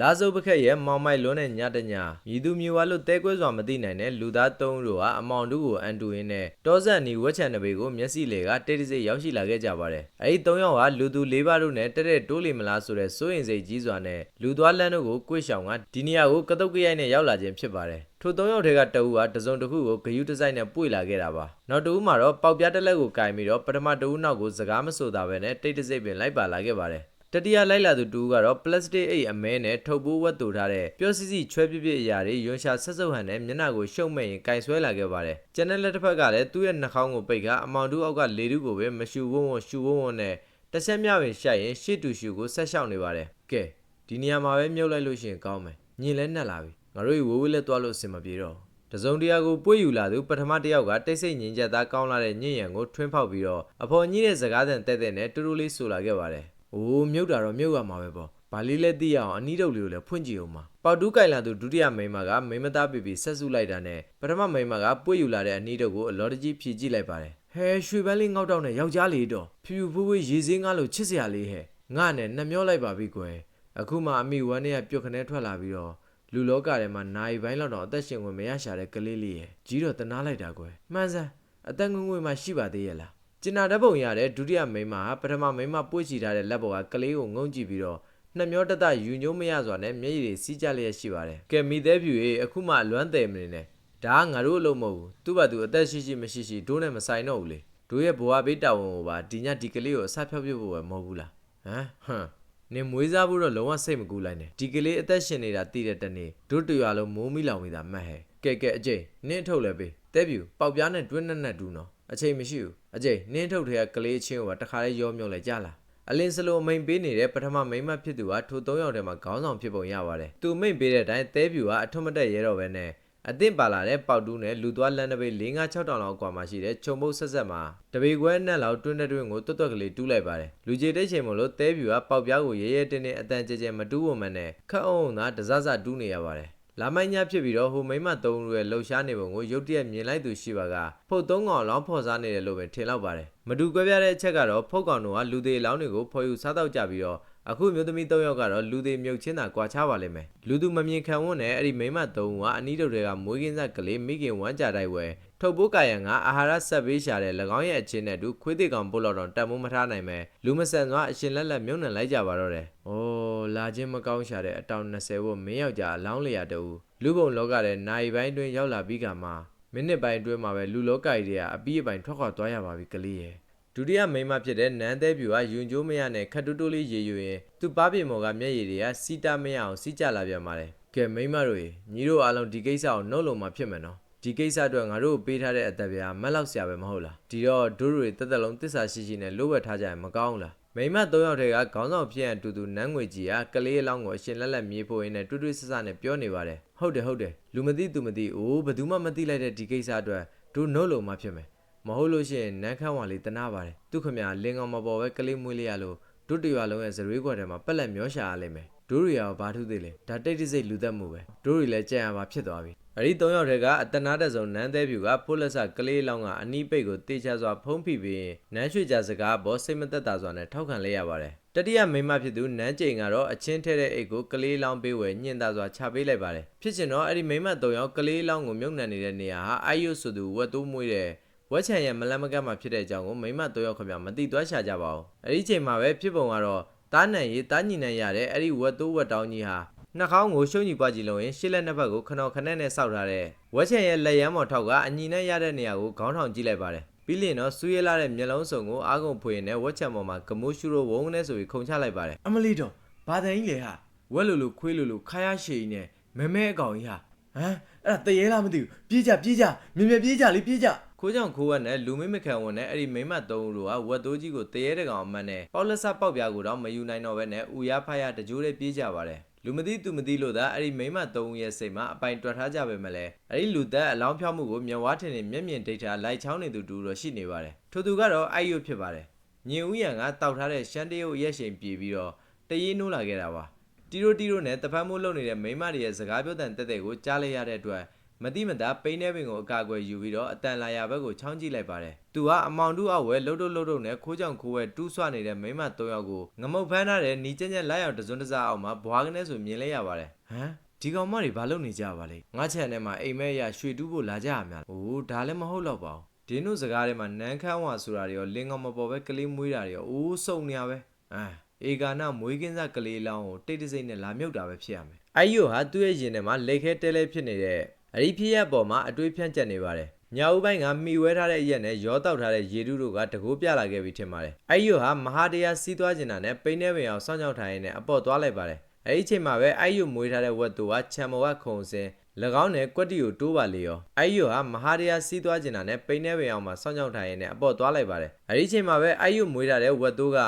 လာစုပ်ပခက်ရဲ့မောင်မိုက်လွန်းတဲ့ညတညမြည်သူမြည်ဝါလို့တဲကွဲစွာမသိနိုင်တဲ့လူသား၃ဦးတို့ဟာအမောင်တို့ကိုအန်တူရင်းနဲ့တောဆက်နီဝက်ချန်နဘေကိုမျက်စိလေကတိတ်တိစိတ်ရောက်ရှိလာခဲ့ကြပါတယ်။အဲဒီ၃ယောက်ဟာလူသူ၄ပါးတို့နဲ့တက်တဲ့တိုးလီမလားဆိုတဲ့စိုးရင်စိတ်ကြီးစွာနဲ့လူသွားလန်းတို့ကိုကိုယ့်ရှောင်ကဒီနေရာကိုကတုတ်ကရိုက်နဲ့ရောက်လာခြင်းဖြစ်ပါတယ်။ထို၃ယောက်ထဲကတအူးဟာတစုံတစ်ခုကိုဂယုတစိုက်နဲ့ပွေလာခဲ့တာပါ။နောက်တအူးမှာတော့ပေါက်ပြားတစ်လက်ကိုကင်ပြီးတော့ပထမတအူးနောက်ကိုစကားမဆိုတာပဲနဲ့တိတ်တစိတ်ပင်လိုက်ပါလာခဲ့ပါတယ်။ တတိယလိုက်လာသူတူကတော့ပလတ်စတစ်အိတ်အမဲနဲ့ထုတ်ပိုးဝတ်တူထားတဲ့ပျော့စီစီချွဲပြပြအရာတွေရွှန်ရှာဆက်စုပ်ဟန်နဲ့မျက်နှာကိုရှုံမဲ့ရင်ကင်ဆွဲလာခဲ့ပါတယ်။ကျန်တဲ့လက်တစ်ဖက်ကလည်းသူ့ရဲ့နှာခေါင်းကိုပိတ်ကအမောင်တူအောက်ကလေတူးကိုပဲမရှူဝုံဝုံရှူဝုံဝုံနဲ့တစ်ချက်မြပင်ရှိုက်ရင်ရှေ့တူရှူကိုဆက်လျှောက်နေပါတယ်။ကဲဒီနေရာမှာပဲမြုပ်လိုက်လို့ရှိရင်ကောင်းမယ်။ညင်လဲနှက်လာပြီ။ငါတို့ဝိုးဝေးလက်သွားလို့အဆင်မပြေတော့ဘူးတစုံတရာကိုပွေ့ယူလာသူပထမတစ်ယောက်ကတိတ်ဆိတ်ငြင်းချက်သားကောင်းလာတဲ့ညင်ရံကိုထွင်းဖောက်ပြီးတော့အဖော်ကြီးတဲ့စကားသံတဲ့တဲ့နဲ့တူတူလေးဆိုလာခဲ့ပါတယ်။ အိုးမြုပ်တာတော့မြုပ်ရမှာပဲပေါ့။ဗာလေးလည်းသိရအောင်အနီးတုပ်လေးကိုလည်းဖွင့်ကြည့်အောင်ပါ။ပေါတူးကင်လာသူဒုတိယမိန်းမကမိန်းမသားပြပြဆက်စုလိုက်တာနဲ့ပထမမိန်းမကပွေ့ယူလာတဲ့အနီးတုပ်ကိုအလော်တကြီးဖြည့်ကြည့်လိုက်ပါတယ်။ဟဲရွှေပန်းလေးငေါက်တောက်နဲ့ယောက်ျားလေးတော့ဖြူဖြူဖွေးဖွေးရေစင်းကားလို့ချစ်စရာလေးဟဲ့။ငါနဲ့နှမျောလိုက်ပါပြီကွယ်။အခုမှအမိဝမ်းနဲ့ပြုတ်ခနဲထွက်လာပြီးတော့လူလောကထဲမှာနိုင်ပိုင်းလောက်တော့အသက်ရှင်ဝင်မရရှာတဲ့ကလေးလေးရဲ့ကြီးတော့တနာလိုက်တာကွယ်မှန်စမ်းအသက်ငွေ့ငွေ့မှရှိပါသေးရဲ့လား ကျင်နာတဲ့ပုံရတဲ့ဒုတိယမိန်းမဟာပထမမိန်းမပွေ့ချီထားတဲ့လက်ပေါ်ကကလေးကိုငုံကြည့်ပြီးတော့နှမျောတတယူညိုးမရစွာနဲ့မျက်ရည်တွေစီးကြလျက်ရှိပါတယ်ကဲမိသေးဖြူရေအခုမှလွမ်းတယ်မနေနဲ့ဒါကငါတို့အလုပ်မဟုတ်ဘူးသူ့ဘာသူအသက်ရှိရှိမရှိရှိဒိုးနဲ့မဆိုင်တော့ဘူးလေတို့ရဲ့ဘဝဘေးတာဝန်ကိုပါဒီညဒီကလေးကိုအဆက်ဖြောက်ပြဖို့ပဲမဟုတ်ဘူးလားဟမ်ဟမ်နင်မွေးစားဖို့တော့လုံးဝစိတ်မကူလိုက်နဲ့ဒီကလေးအသက်ရှင်နေတာတည်တဲ့တနေ့တို့တူရလုံးမိုးမိလောင်နေတာမှတ်ဟဲ့ကဲကဲအကျိန်နင်းအထုတ်လဲပေးတဲပြူပေါက်ပြားနဲ့တွင်းနဲ့နဲ့တူနော်အချိန်မရှိဘူး အကျိန်နင်းအထုတ်ထဲကကလေးချင်းကိုပါတခါလေးရောမြုံလဲကြလားအလင်းစလိုအမိန်ပေးနေတဲ့ပထမမိန်းမဖြစ်သူကထို၃ယောက်ထဲမှာခေါင်းဆောင်ဖြစ်ပုံရပါတယ်သူမိန်ပေးတဲ့အတိုင်းတဲပြူကအထွတ်မတက်ရဲတော့ပဲနဲ့အသင့်ပါလာတဲ့ပေါက်တူးနဲ့လူသွားလန်းတစ်ပိတ်၄၅6တောင်လောက်ကွာမှရှိတဲ့ခြုံပုတ်ဆက်ဆက်မှာတပေခွဲနဲ့လောက်တွင်းတဲ့တွင်းကိုတွတ်တွက်ကလေးတူးလိုက်ပါတယ်လူကြီးတိတ်ချိန်မလို့တဲပြူကပေါက်ပြားကိုရဲရဲတင်းတင်းအတန်ကြဲကြဲမတူးဝမှန်နဲ့ခက်အောင်သာတစစတူးနေရပါတယ် လာမိုင်းညဖြစ်ပြီးတော့ဟိုမိမသုံးဦးရဲ့လှုပ်ရှားနေပုံကိုရုတ်တရက်မြင်လိုက်သူရှိပါကဖုတ်သုံးကောင်လောင်းဖော်စားနေတယ်လို့ပဲထင်လောက်ပါတယ်မတူကွဲပြားတဲ့အချက်ကတော့ဖုတ်ကောင်တို့ကလူသေးလောင်းတွေကိုဖော်ယူစားတော့ကြပြီးတော့ အခုမျိုးသမီး၃ယောက်ကတော့လူသေးမြုပ်ချင်းသာကွာခြားပါလိမ့်မယ်လူသူမမြင်ခံဝန်းနဲ့အဲ့ဒီမိမသုံးဦးကအနီးတုပ်တွေကမွေးကင်းစက်ကလေးမိခင်ဝမ်းကြတိုက်ဝဲထုတ်ပိုးကာယံကအာဟာရဆက်ပေးရှာတဲ့၎င်းရဲ့အချင်းနဲ့အတူခွေးသေးကောင်ပို့လောက်တော့တတ်မိုးမထားနိုင်မယ်လူမဆန်စွာအရှင်လက်လက်မြုံနှံလိုက်ကြပါတော့တယ်။အိုးလာချင်းမကောင်းရှာတဲ့အတောင်20ဝမင်းယောက်ျားအလောင်းလျာတူလူပုံလောကတဲ့နိုင်ပိုင်းတွင်ရောက်လာပြီးကမှမိနစ်ပိုင်းအတွင်းမှာပဲလူလောကကြီးတွေကအပြီးအပိုင်းထွက်ခွာသွားရပါပြီကလေးရဲ့ ဒုတိယမိန်းမဖြစ်တဲ့နန်းသေးပြူကယွန်ကျိုးမရနဲ့ခတ်တူးတူးလေးရေယူရင်သူ့ပါပြေမော်ကမျက်ရည်တွေကစီတာမရအောင်စီးကြလာပြန်ပါတယ်ကဲမိန်းမတို့ရေညီတို့အားလုံးဒီကိစ္စကိုနှုတ်လုံးမှာဖြစ်မယ်နော်ဒီကိစ္စအတွက်ငါတို့ပေးထားတဲ့အသက်ပြားမက်လောက်ဆရာပဲမဟုတ်လားဒီတော့ဒိုးတွေတက်တက်လုံးတစ္ဆာရှိရှိနဲ့လိုဝက်ထားကြရင်မကောင်းဘူးလားမိမ၃ယောက်ထဲကခေါင်းဆောင်ဖြစ်ရန်အတူတူနန်းငွေကြီးကကလေးအလောင်းကိုအရှင်လက်လက်မြေးဖို့ရင်းနဲ့တွတ်တွတ်ဆဆနဲ့ပြောနေပါတယ်ဟုတ်တယ်ဟုတ်တယ်လူမသိသူမသိအိုးဘယ်သူမှမသိလိုက်တဲ့ဒီကိစ္စအတွက်ဒိုးနှုတ်လုံးမှဖြစ်မယ် မဟုတ်လို့ရှိရင်နန်းခမ်းဝါလေးတနာပါတယ်သူခမရလင်ကောင်မပေါ်ပဲကလေးမွေးလေးရလို့ဒုတရွာလုံးရဲ့ဇရွေးခွက်ထဲမှာပက်လက်မျောရှာရလိမ့်မယ်ဒိုးတွေရောဘာထုသေးလဲဒါတိတ်တိစိတ်လူသက်မှုပဲဒိုးတွေလည်းကြံ့ရပါဖြစ်သွားပြီအဲ့ဒီ၃ယောက်ထဲကအတနာတက်ဆုံးနန်းသေးဖြူကဖိုးလက်ဆကလေးလောင်းကအနီးပိတ်ကိုတေချာစွာဖုံးဖိပြီးရင်နန်းရွှေကြစကားပေါ်စိတ်မသက်သာစွာနဲ့ထောက်ခံလိုက်ရပါတယ်တတိယမိန်းမဖြစ်သူနန်းကျိန်ကတော့အချင်းထဲတဲ့အိတ်ကိုကလေးလောင်းပေးဝယ်ညှင်သာစွာချပေးလိုက်ပါတယ်ဖြစ်ချင်တော့အဲ့ဒီမိန်းမ၃ယောက်ကလေးလောင်းကိုမြုပ်နှံနေတဲ့နေရာဟာအာယုဆိုသူဝက်တိုးမွေးတဲ့ ဝက်ချန်ရဲ့မလန်မကတ်မှာဖြစ်တဲ့အကြောင်းကိုမိန်းမ၃ယောက်ခင်ဗျမသိသွားရှာကြပါဘူးအဲ့ဒီချိန်မှာပဲဖြစ်ပုံကတော့တားနန်ရေးတားညီနန်ရတဲ့အဲ့ဒီဝက်တိုးဝက်တောင်းကြီးဟာနှာခေါင်းကိုရှုံညီပွားကြည့်လို့ရင်ရှေ့လက်နှစ်ဖက်ကိုခဏခနဲ့နဲ့စောက်ထားတဲ့ဝက်ချန်ရဲ့လက်ရမ်းမော်ထောက်ကအညီနဲ့ရတဲ့နေရာကိုခေါင်းထောင်ကြည့်လိုက်ပါတယ်ပြီးလျင်တော့စူးရဲလာတဲ့မျက်လုံးစုံကိုအာကုန်ဖွေရင်နဲ့ဝက်ချန်ပေါ်မှာဂမိုးရှူရိုဝုန်းနဲ့ဆိုပြီးခုန်ချလိုက်ပါတယ်အမလီတော့ဘာတန်ကြီးလေဟာဝက်လူလူခွေးလူလူခါရရှည်ကြီးနဲ့မဲမဲအကောင်ကြီးဟာဟမ်အဲ့ဒါတရေလားမသိဘူးပြေးကြပြေးကြမြင်မြင်ပြေးကြလေပြေးကြ ခိုးကြောင်ခိုးဝက်နဲ့လူမိမခံဝန်နဲ့အဲ့ဒီမိမသုံးဦးတို့ကဝက်တိုးကြီးကိုတရေတကောင်အမှန်နဲ့ပေါက်လက်ဆပေါက်ပြားကိုတော့မယူနိုင်တော့ဘဲနဲ့ဦးရဖရတကြိုးလေးပြေးကြပါတယ်လူမသိသူမသိလို့သာအဲ့ဒီမိမသုံးဦးရဲ့စိတ်မှာအပိုင်တွက်ထားကြပဲမလဲအဲ့ဒီလူသက်အလောင်းဖြောက်မှုကိုမျက်ဝါးထင်နေမျက်မြင်ဒိတ်ထားလိုက်ချောင်းနေသူတူတော့ရှိနေပါတယ်ထို့သူကတော့အိုက်ရွတ်ဖြစ်ပါတယ်ညင်ဦးရံကတောက်ထားတဲ့ရှမ်းတရုတ်ရက်ရှိန်ပြေပြီးတော့တရေနိုးလာခဲ့တာပါတီရိုတီရိုနဲ့တဖက်မိုးလုံနေတဲ့မိမတွေရဲ့စကားပြောတဲ့တက်တဲ့ကိုကြားလိုက်ရတဲ့အတွက် မတိမတာပိန်းနေပင်ကိုအကာအကွယ်ယူပြီးတော့အတန်လာရဘက်ကိုချောင်းကြည့်လိုက်ပါတယ်သူကအမောင်တူအောက်ဝဲလှုပ်လှုပ်လှုပ်လှုပ်နဲ့ခိုးကြောင်ခိုးဝဲတူးဆွနေတဲ့မိန်းမ၃ယောက်ကိုငမုတ်ဖမ်းထားတဲ့နီကျက်ကျက်လက်ရောက်တစွန်းတစားအောက်မှာဘွားကနေဆိုမြင်လိုက်ရပါတယ်ဟမ်ဒီကောင်မတွေဘာလုပ်နေကြပါလဲငါချန်ထဲမှာအိမ်မဲရရွှေတူးဖို့လာကြရများလားအိုးဒါလည်းမဟုတ်တော့ပါဘူးဒင်းတို့စကားထဲမှာနန်းခမ်းဝါဆိုတာတွေရောလင်းကောင်မပေါ်ပဲကလေးမွေးတာတွေရောအိုးစုံနေရပဲအာအေကာနာမွေးကင်းစားကလေးလောင်းကိုတိတ်တဆိတ်နဲ့လာမြုပ်တာပဲဖြစ်ရမယ်အိုက်ယိုဟာသူ့ရဲ့ရင်ထဲမှာလက်ခဲတဲလဲဖြစ်နေတဲ့ အရီဖြစ်ရက်ပေါ်မှာအတွေးဖြန့်ကျက်နေပါတယ်။ညာဦးပိုင်းကမှီဝဲထားတဲ့အရက်နဲ့ရောတောက်ထားတဲ့ရေတူးတို့ကတကိုးပြလာခဲ့ပြီထင်ပါတယ်။အဲ့ယိုဟာမဟာတရားစီးသွားကျင်တာနဲ့ပိန်းနေပင်အောင်စောင့်ကြောက်ထိုင်ရင်းနဲ့အပေါ်သွားလိုက်ပါတယ်။အဲ့ဒီအချိန်မှာပဲအဲ့ယိုမွေးထားတဲ့ဝက်တူကချံမောကခုံစင်၎င်းနဲ့ကွက်တီကိုတိုးပါလေရော။အဲ့ယိုဟာမဟာတရားစီးသွားကျင်တာနဲ့ပိန်းနေပင်အောင်မှာစောင့်ကြောက်ထိုင်ရင်းနဲ့အပေါ်သွားလိုက်ပါတယ်။အဲ့ဒီအချိန်မှာပဲအဲ့ယိုမွေးထားတဲ့ဝက်တူက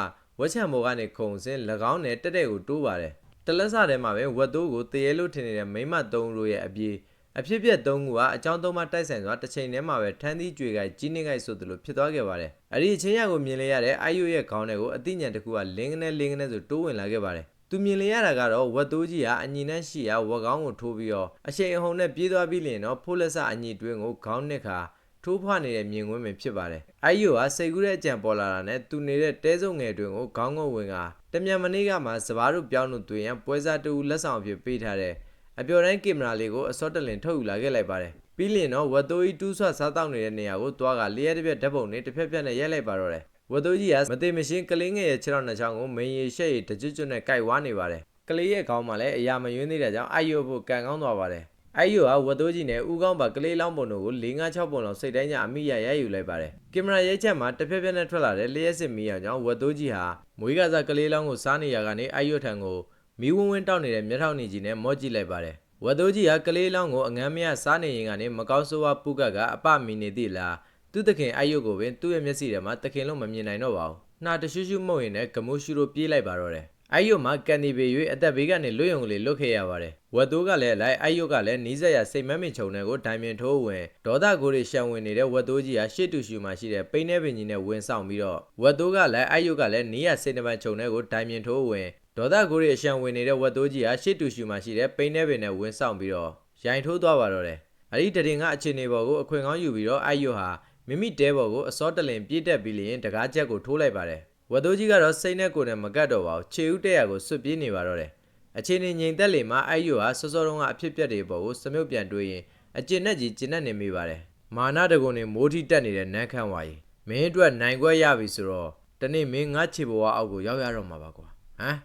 ဝက်ချံမောကနေခုံစင်၎င်းနဲ့တက်တဲ့ကိုတိုးပါတယ်။တလက်စထဲမှာပဲဝက်တိုးကိုတရေလို့ထင်နေတဲ့မိမသုံးတို့ရဲ့အပြေး အဖြစ်ပြက်သုံးခုကအကြောင်းသုံးပါတိုက်ဆိုင်စွာတစ်ချိန်တည်းမှာပဲထန်းသီးကြွေကကြီးနေကြိုက်ဆိုသလိုဖြစ်သွားခဲ့ပါတယ်။အဲ့ဒီအချင်းရကိုမြင်လေရတဲ့အာယုရဲ့ခေါင်းထဲကိုအသိဉာဏ်တစ်ခုကလင်းကနေလင်းကနေဆိုတိုးဝင်လာခဲ့ပါတယ်။သူမြင်လေရတာကတော့ဝက်တိုးကြီးကအညီနဲ့ရှိရာဝက်ကောင်းကိုထိုးပြီးတော့အချိန်အဟုန်နဲ့ပြေးသွားပြီးလျင်တော့ဖိုးလက်စအညီတွင်းကိုခေါင်းနှစ်ခါထိုးဖွားနေတဲ့မြင်ကွင်းပင်ဖြစ်ပါတယ်။အာယုကစိတ်ကူးတဲ့အကြံပေါ်လာတာနဲ့သူနေတဲ့တဲစုံငယ်တွင်ကိုခေါင်းငုံဝင်ကတမြန်မနေ့ကမှစပားတို့ပြောင်းလို့တွေ့ရင်ပွဲစားတူလက်ဆောင်အဖြစ်ပေးထားတဲ့ အပျော်တိုင်းကင်မရာလေးကိုအစောတလင်ထုတ်ယူလာခဲ့လိုက်ပါတယ်။ပြီးလျင်တော့ဝတ်တိုးကြီးတူးဆွစားတောက်နေတဲ့နေရာကိုတွားကလျှက်တစ်ပြက်ဓာတ်ပုံနဲ့တစ်ဖက်ပြက်နဲ့ရိုက်လိုက်ပါတော့တယ်။ဝတ်တိုးကြီးကမသိမရှင်းကလေးငယ်ရဲ့ခြေထောက်နှစ်ချောင်းကိုမင်းရီရှက်ရီတကြွကြွနဲ့ကြိုက်ဝါနေပါတယ်။ကလေးရဲ့ခေါင်းမှာလည်းအရာမယွင်းသေးတဲ့ကြောင့်အိုက်ယိုဖို့ကန်ကောင်းသွားပါတယ်။အိုက်ယိုကဝတ်တိုးကြီးနဲ့ဥကောင်းပါကလေးလောင်းပုံတို့ကို၄၅6ပုံလောက်စိတ်တိုင်းကြအမိရရိုက်ယူလိုက်ပါတယ်။ကင်မရာရိုက်ချက်မှာတစ်ဖက်ပြက်နဲ့ထွက်လာတဲ့လျှက်စစ်မီးအောင်ကြောင့်ဝတ်တိုးကြီးဟာမွေးကစားကလေးလောင်းကိုစားနေရကနေအိုက်ယိုထံကို မီးဝင်းဝင်းတောက်နေတဲ့မျက်ထောင်နေကြီးနဲ့မော့ကြည့်လိုက်ပါတယ်။ဝတ်တိုးကြီးဟာကလေးလောင်းကိုအငမ်းမရစားနေရင်ကနေမကောင်းဆိုးဝါးပုကတ်ကအပမီနေသည့်လားသူတခင်အယုတ်ကိုပင်သူ့ရဲ့မျက်စိထဲမှာတခင်လုံးမမြင်နိုင်တော့ပါဘူးနှာတရှူးရှူးမှုတ်ရင်လည်းဂမိုးရှူတို့ပြေးလိုက်ပါတော့တယ် အယုတ်မှာကန်ဒီပေ၍အသက်ဘေးကနေလွတ်ယုံကလေးလွတ်ခဲ့ရပါတယ်ဝတ်တိုးကလည်းလိုက်အယုတ်ကလည်းနီးစက်ရစိတ်မမင်ချုံတဲ့ကိုဒိုင်မင်ထိုးဝင်ဒေါသကိုတွေရှံဝင်နေတဲ့ဝတ်တိုးကြီးဟာရှေ့တူရှူမှာရှိတဲ့ပိန်းနေပင်ကြီးနဲ့ဝင်ဆောင်ပြီးတော့ဝတ်တိုးကလည်းအယုတ်ကလည်းနီးရစိတ်နှပန်ချုံတဲ့ကိုဒိုင်မင်ထိုးဝင်ဒေါသကိုတွေအရှံဝင်နေတဲ့ဝတ်တိုးကြီးဟာရှေ့တူရှူမှာရှိတဲ့ပိန်းနေပင်နဲ့ဝင်ဆောင်ပြီးတော့ရိုင်ထိုးသွားပါတော့တယ်။အဲ့ဒီတရင်ကအခြေအနေပေါ်ကိုအခွင့်ကောင်းယူပြီးတော့အိုက်ယိုဟာမိမိတဲပေါ်ကိုအစောတလင်ပြေးတက်ပြီးလျင်တကားချက်ကိုထိုးလိုက်ပါတယ်။ ဝတ်တိုးကြီးကတော့စိတ်နဲ့ကိုယ်နဲ့မကတ်တော့ပါဘူး။ခြေဦးတက်ရကိုစွတ်ပြေးနေပါတော့တယ်။အခြေအနေငြိမ်သက်လေမှအိုက်ယိုဟာစောစောတုန်းကအဖြစ်ပြက်တွေပေါ်ကိုစမြုပ်ပြန်တွေးရင်အကျဉ်နဲ့ကြီးကျဉ်နဲ့နေမိပါတယ်။မာနတကုံနဲ့မိုးထီတက်နေတဲ့နန်းခမ်းဝါကြီးမင်းအတွက်နိုင်ခွဲရပြီဆိုတော့တနေ့မင်းငါခြေဘဝအောက်ကိုရောက်ရတော့မှာပါကွာ။ဟမ်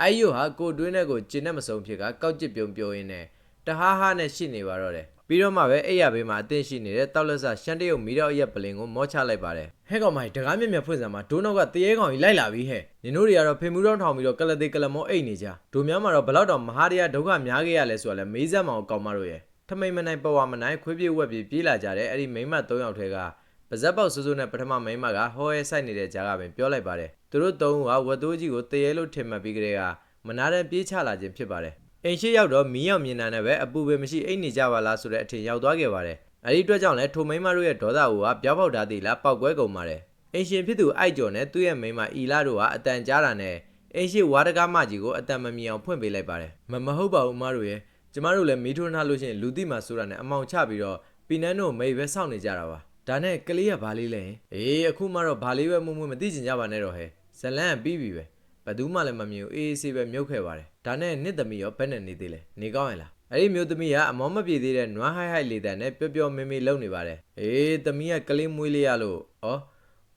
အိုင်ယိုဟာကိုတွင်းနဲ့ကိုကျင်နဲ့မစုံဖြစ်ကကောက်ကျစ်ပြုံပြုံရင်းနဲ့တဟားဟားနဲ့ရှိနေပါတော့တယ် ပြီးတော့မှပဲအဲ့ရဘေးမှာအသင့်ရှိနေတဲ့တောက်လက်ဆရှမ်းတရုတ်မီတော့ရက်ပလင်ကိုမောချလိုက်ပါတယ်ဟဲ့ကောင်မိုင်တကားမြက်မြက်ဖွင့်စံမှာဒိုးနောက်ကတရေကောင်ကြီးလိုက်လာပြီဟဲ့နင်တို့တွေကတော့ဖေမူတော့ထောင်ပြီးတော့ကလသေးကလမောအိတ်နေကြဒိုများမှာတော့ဘလောက်တော့မဟာတရားဒုက္ခများခဲ့ရလဲဆိုတော့လဲမေးစက်မောင်ကောင်မတို့ရဲ့ထမိန်မနိုင်ပဝါမနိုင်ခွေးပြေးဝက်ပြေးပြေးလာကြတဲ့အဲ့ဒီမိန်းမ၃ယောက်ထဲကပါဇက်ပေါက်ဆူဆူနဲ့ပထမမိန်းမကဟောရဲဆိုင်နေတဲ့ကြားကပင်ပြောလိုက်ပါတယ်သူတို့သုံးဦးကဝတ်တိုးကြီးကိုတရေလို့ထင်မှတ်ပြီးကြတဲ့ကမနာတဲ့ပြေးချလာခြင်းဖြစ်ပါတယ် အိမ်ရှိရောက်တော့မီးရောက်မြင်တာနဲ့ပဲအပူပဲမရှိအိတ်နေကြပါလားဆိုတဲ့အထင်ရောက်သွားခဲ့ပါတယ်အဲဒီအတွက်ကြောင့်လဲထိုမိန်းမတို့ရဲ့ဒေါသဟူကပြောက်ပေါက်တာသေးလားပောက်ကွဲကုန်ပါတယ်အိမ်ရှင်ဖြစ်သူအိုက်ကျော်နဲ့သူ့ရဲ့မိန်းမအီလာတို့ကအတန်ကြားတာနဲ့အိမ်ရှိဝါဒကားမကြီးကိုအတန်မမြင်အောင်ဖွင့်ပေးလိုက်ပါတယ်မမဟုတ်ပါဘူးအမတို့ရဲ့ကျမတို့လည်းမီးထိုးနှားလို့ရှိရင်လူသိမှဆိုတာနဲ့အမောင်ချပြီးတော့ပီနန်းတို့မိတ်ပဲစောင့်နေကြတာပါဒါနဲ့ကလေးကဘာလေးလဲအေးအခုမှတော့ဘာလေးပဲမှုမှုမသိချင်ကြပါနဲ့တော့ဟဲ့ဇလန်ကပြီးပြီပဲ ဘယ်သူမှလည်းမမြင်ဘူးအေးအေးဆေးပဲမြုပ်ခဲ့ပါတယ်ဒါနဲ့နှစ်သမီးရောဘယ်နဲ့နေသေးလဲနေကောင်းရင်လားအဲ့ဒီမျိုးသမီးကအမောမပြေသေးတဲ့နွားဟိုက်ဟိုက်လေးတန်နဲ့ပျော့ပျော့မေးမေးလုံနေပါတယ်အေးသမီးကကလေးမွေးလေးရလို့ဩ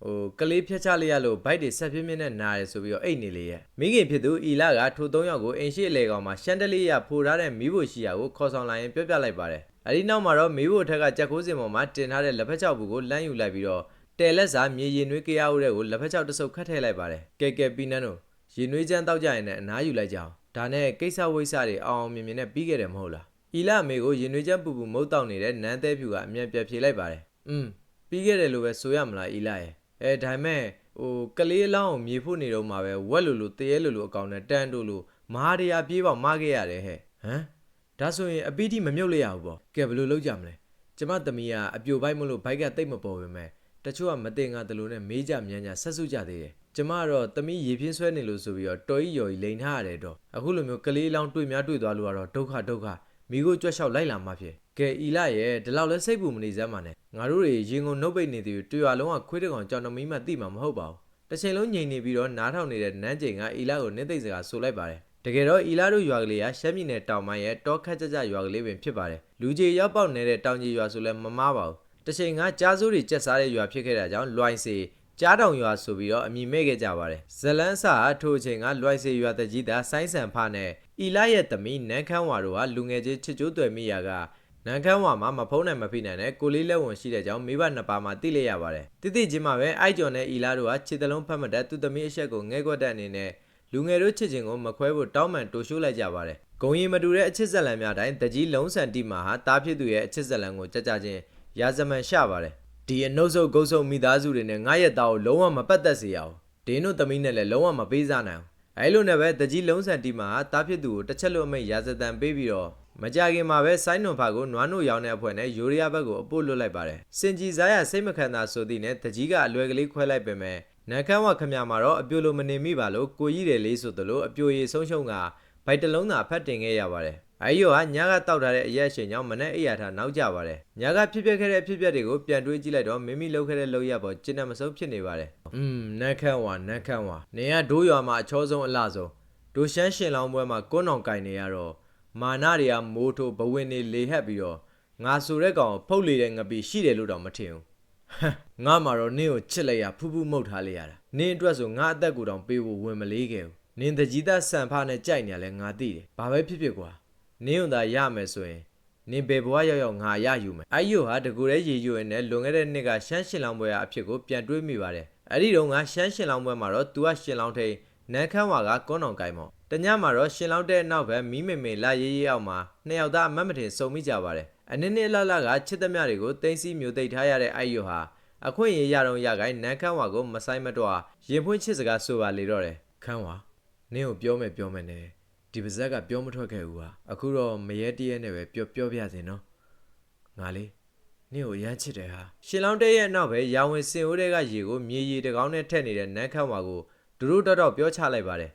ဟိုကလေးဖြတ်ချလေးရလို့ဘိုက်တွေဆက်ပြင်းပြင်းနဲ့နားရဆိုပြီးတော့အိတ်နေလေရဲ့မိခင်ဖြစ်သူအီလာကထိုသုံးယောက်ကိုအင်ရှိအလေကောင်မှာရှန်တလီရဖိုထားတဲ့မိဖို့ရှိရာကိုခေါ်ဆောင်လာရင်ပြောပြလိုက်ပါတယ်အဲဒီနောက်မှာတော့မိဖို့ထက်ကကြက်ခိုးစင်ပေါ်မှာတင်ထားတဲ့လက်ဖက်ချောက်ဘူးကိုလမ်းယူလိုက်ပြီးတော့တဲလက်စာမြေရင်နွေးကြရဦးတဲ့ကိုလက်ဖက်ချောက်တစ်စုပ်ခတ်ထည့်လိုက်ပါတယ်ကဲကဲပီနန်းတို့ ရင်နွေးချမ်းတောက်ကြရင်လည်းအနားယူလိုက်ကြအောင်ဒါနဲ့ကိစ္စဝိစ္စတွေအောင်အောင်မြင်မြင်နဲ့ပြီးခဲ့တယ်မဟုတ်လားအီလာအမေကိုရင်နွေးချမ်းပူပူမုတ်တောက်နေတဲ့နန်းသေးဖြူကအမြန်ပြတ်ဖြေလိုက်ပါတယ်อืมပြီးခဲ့တယ်လို့ပဲဆိုရမလားအီလာရဲ့အဲဒါပေမဲ့ဟိုကလေးအလောင်းကိုမြေဖို့နေတော့မှာပဲဝက်လူလူတရေလူလူအကောင်နဲ့တန်းတို့လူမဟာတရားပြေးပေါက်မခဲ့ရတယ်ဟဲ့ဟမ်ဒါဆိုရင်အပီတိမမြုပ်လိုက်ရဘူးပေါ့ကဲဘယ်လိုလုပ်ကြမလဲကျမသမီးကအပြိုဘိုက်မလို့ဘိုက်ကတိတ်မပေါ်ပဲမဲ့တချို့ကမတင်ငါတလို့နဲ့မေးကြမြန်းကြဆက်စုကြသေးတယ် ကျမကတော့တမီးရေပြင်းဆွဲနေလို့ဆိုပြီးတော့တော်ကြီးရော်ကြီးလိန်ထားရတယ်တော့အခုလိုမျိုးကလေးလောင်းတွေ့များတွေ့သွားလို့ကတော့ဒုက္ခဒုက္ခမိကိုကြွက်လျှောက်လိုက်လာမှဖြစ်ကဲဤလာရဲ့ဒီလောက်လဲစိတ်ပူမနေစမ်းပါနဲ့ငါတို့တွေရင်ကုန်နှုတ်ပိတ်နေသေးတွေ့ရလုံးကခွေးတကောင်ကြောင်တမီးမှတိမှာမဟုတ်ပါဘူးတစ်ချိန်လုံးငြိမ်နေပြီးတော့နားထောင်နေတဲ့နန်းကျင်ကဤလာကိုနင်းသိမ့်စကားဆိုလိုက်ပါတယ်တကယ်တော့ဤလာတို့ရွာကလေးကရှမ်းပြည်နယ်တောင်ပိုင်းရဲ့တောခက်ကြကြရွာကလေးပင်ဖြစ်ပါတယ်လူကြီးရောက်ပေါက်နေတဲ့တောင်ကြီးရွာဆိုလဲမမားပါဘူးတစ်ချိန်ကကြားစိုးတွေကြက်စားတဲ့ရွာဖြစ်ခဲ့တာကြောင့်လွိုင်းစီ ကြားတောင်ရွာဆိုပြီးတော့အမည်မဲ့ခဲ့ကြပါတယ်ဇလန်းစာအထိုအချိန်ကလွိုင်းစီရွာတကြီးသားဆိုင်းဆန်ဖနဲ့ဤလာရဲ့သမီးနန်းခမ်းဝါတို့ကလူငယ်ချင်းချစ်ကျိုးတွေ့မိရာကနန်းခမ်းဝါမှာမဖုံးနိုင်မဖိနိုင်တဲ့ကိုလေးလက်ဝင်ရှိတဲ့ကြောင့်မိဘနှစ်ပါးမှာတိလိုက်ရပါတယ်တိတိချင်းမှာပဲအိုက်ကျော်နဲ့ဤလာတို့ကခြေတလုံးဖတ်မတတ်သူသမီးအဆက်ကိုငဲကွက်တဲ့အနေနဲ့လူငယ်တို့ချစ်ချင်းကိုမခွဲဖို့တောင်းပန်တိုးရှိုးလိုက်ကြပါတယ်။ဂုံရီမတူတဲ့အချစ်ဇက်လန်များတိုင်းတကြီးလုံးဆန်တီမာဟာတားဖြစ်သူရဲ့အချစ်ဇက်လန်ကိုကြကြချင်းရာဇမန်ရှပါတယ်။ ဒီအနှုတ်ဆုပ်ဂုတ်ဆုပ်မိသားစုတွေနဲ့ငါရဲ့သားကိုလုံးဝမပတ်သက်စေရအောင်။ဒင်းတို့သမီးနဲ့လည်းလုံးဝမပေးစားနိုင်အောင်။အဲလိုနဲ့ပဲတကြီးလုံးဆန်တီမာဟာတားဖြစ်သူကိုတစ်ချက်လို့အမိတ်ရာဇသံပေးပြီးတော့မကြခင်မှာပဲဆိုင်းနွန်ဖာကိုနွားနို့ရောင်းတဲ့အဖွဲ့နဲ့ယူရီးယားဘက်ကိုအပို့လွတ်လိုက်ပါတယ်။စင်ကြီးစားရစိတ်မခံတာဆိုသည့်နဲ့တကြီးကအလွယ်ကလေးခွဲလိုက်ပေမဲ့နန်ခမ်းဝခမရမှာတော့အပြိုလိုမနေမိပါလို့ကိုကြီးတယ်လေးဆိုသလိုအပြိုရည်ဆုံးရှုံးကဘိုက်တလုံးသာဖတ်တင်ခဲ့ရပါတယ်။ အဲဒီရောဟာညကတောက်ထားတဲ့အရက်ရှင်ကြောင့်မနဲ့အိယာထားနောက်ကျပါတယ်။ညကဖြစ်ပျက်ခဲ့တဲ့အဖြစ်ပျက်တွေကိုပြန်တွေးကြည့်လိုက်တော့မိမိလုပ်ခဲ့တဲ့လုပ်ရပေါ်ကျင့်တတ်မဆုံးဖြစ်နေပါတယ်။อืมနန်ခမ်းဝနန်ခမ်းဝနေရဒိုးရွာမှာအချောဆုံးအလှဆုံးဒိုရှမ်းရှင်လောင်းပွဲမှာကွန်းအောင်ကင်နေရတော့မာနတွေကမိုးထိုးဘဝင်နေလေဟက်ပြီးတော့ငါဆိုတဲ့ကောင်ကိုဖုတ်လေတဲ့ငပီရှိတယ်လို့တော့မထင်ဘူးဟမ်ငါမှာတော့နင်းကိုချစ်လိုက်ရဖူးဖူးမှုတ်ထားလိုက်ရတာနင်းအတွက်ဆိုငါအသက်ကိုတောင်ပေးဖို့ဝင်မလေးခဲ့ဘူးနင်းတကြီးသားဆန်ဖားနဲ့ကြိုက်နေရလဲငါသိတယ်ဘာပဲဖြစ်ဖြစ်ကွာ နင်းုံသာရမယ်ဆိုရင်နင်းဘယ်ဘဝရောက်ရောက်ငါရယူမယ်အဲ့ယိုဟာတကူတဲ့ရေယူရင်လည်းလွန်ခဲ့တဲ့နှစ်ကရှမ်းရှင်လောင်းပွဲအဖြစ်ကိုပြန်တွေးမိပါတယ်အဲ့ဒီတော့ငါရှမ်းရှင်လောင်းပွဲမှာတော့ तू ကရှင်လောင်းထိန်နန်းခမ်းဝါကကွန်းအောင်ကိုင်မော်တညမှာတော့ရှင်လောင်းတဲ့နောက်ပဲမီးမေမေလာရေးရေးအောင်မှာနှစ်ယောက်သားအမတ်မတင်စုံမိကြပါတယ်အနည်းနည်းလှလှကချစ်သမျှတွေကိုတင်းစီမျိုးသိပ်ထားရတဲ့အဲ့ယိုဟာအခွင့်အရေးရတော့ရခိုင်နန်းခမ်းဝါကိုမဆိုင်မတော့ရင်ဖွင့်ချစ်စကားဆိုပါလေတော့တယ်ခမ်းဝါနင်းကိုပြောမယ်ပြောမယ်နဲ့ ဒီပါဇက်ကပြောမထွက်ခဲ့ဘူးဟာအခုတော့မရဲတရဲနဲ့ပဲပြောပြောပြစင်နော်ငါလေးနင်းကိုရမ်းချစ်တယ်ဟာရှင်လောင်းတဲရဲ့နောက်ပဲရာဝင်စင်အိုးတွေကရေကိုမြေရီတကောင်းနဲ့ထက်နေတဲ့နန်းခမ်းဝါကိုဒူတို့တော့တော့ပြောချလိုက်ပါတယ်